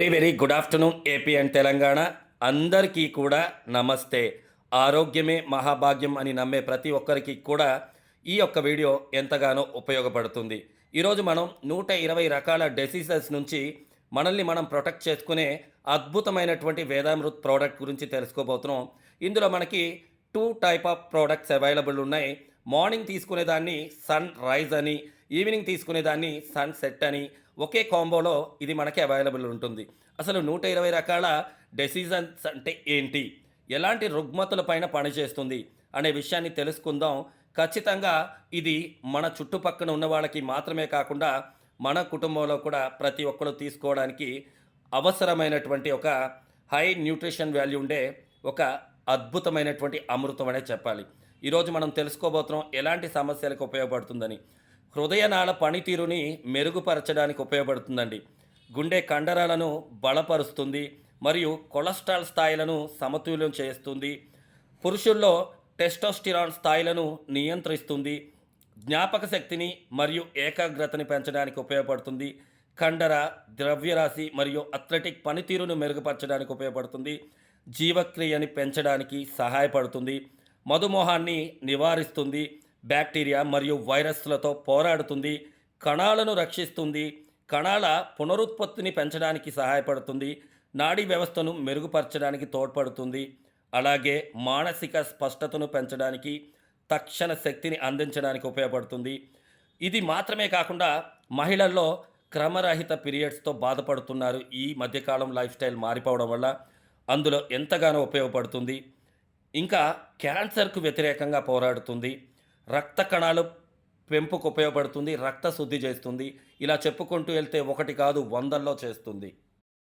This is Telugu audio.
Very very good afternoon AP and Telangana అందరికీ కూడా నమస్తే. ఆరోగ్యమే మహాభాగ్యం అని నమ్మే ప్రతి ఒక్కరికి కూడా ఈ యొక్క వీడియో ఎంతగానో ఉపయోగపడుతుంది. ఈరోజు మనం నూట ఇరవై రకాల డెసీజెస్ నుంచి మనల్ని మనం ప్రొటెక్ట్ చేసుకునే అద్భుతమైనటువంటి వేదామృత్ ప్రోడక్ట్ గురించి తెలుసుకోబోతున్నాం. ఇందులో మనకి two type of products available ఉన్నాయి. మార్నింగ్ తీసుకునేదాన్ని సన్ రైజ్ అని ఈవినింగ్ తీసుకునేదాన్ని సన్ సెట్ అని ఒకే కాంబోలో ఇది మనకి అవైలబుల్ ఉంటుంది. అసలు నూట ఇరవై రకాల డెసిజన్స్ అంటే ఏంటి? ఎలాంటి రుగ్మతుల పైన పనిచేస్తుంది? అనే విషయాన్ని తెలుసుకుందాం. ఖచ్చితంగా ఇది మన చుట్టుపక్కన ఉన్న వాళ్ళకి మాత్రమే కాకుండా మన కుటుంబంలో కూడా ప్రతి ఒక్కరు తీసుకోవడానికి అవసరమైనటువంటి ఒక హై న్యూట్రిషన్ వాల్యూ ఉండే ఒక అద్భుతమైనటువంటి అమృతం అనే చెప్పాలి. ఈరోజు మనం తెలుసుకోబోతున్నాం ఎలాంటి సమస్యలకు ఉపయోగపడుతుందని. హృదయనాళ పనితీరుని మెరుగుపరచడానికి ఉపయోగపడుతుందండి. గుండె కండరాలను బలపరుస్తుంది మరియు కొలెస్ట్రాల్ స్థాయిలను సమతుల్యం చేస్తుంది. పురుషుల్లో టెస్టోస్టిరాన్ స్థాయిలను నియంత్రిస్తుంది. జ్ఞాపక శక్తిని మరియు ఏకాగ్రతని పెంచడానికి ఉపయోగపడుతుంది. కండర ద్రవ్యరాశి మరియు అథ్లెటిక్ పనితీరును మెరుగుపరచడానికి ఉపయోగపడుతుంది. జీవక్రియని పెంచడానికి సహాయపడుతుంది. మధుమేహాన్ని నివారిస్తుంది. బ్యాక్టీరియా మరియు వైరస్లతో పోరాడుతుంది కణాలను రక్షిస్తుంది కణాల పునరుత్పత్తిని పెంచడానికి సహాయపడుతుంది నాడీ వ్యవస్థను మెరుగుపరచడానికి తోడ్పడుతుంది. అలాగే మానసిక స్పష్టతను పెంచడానికి తక్షణ శక్తిని అందించడానికి ఉపయోగపడుతుంది. ఇది మాత్రమే కాకుండా మహిళల్లో క్రమరహిత పీరియడ్స్తో బాధపడుతున్నారు ఈ మధ్యకాలం లైఫ్ స్టైల్ మారిపోవడం వల్ల. అందులో ఎంతగానో ఉపయోగపడుతుంది. ఇంకా క్యాన్సర్కు వ్యతిరేకంగా పోరాడుతుంది. రక్త కణాలు పెంపుకు ఉపయోగపడుతుంది రక్త శుద్ధి చేస్తుంది. ఇలా చెప్పుకుంటూ వెళ్తే ఒకటి కాదు వందల్లో చేస్తుంది.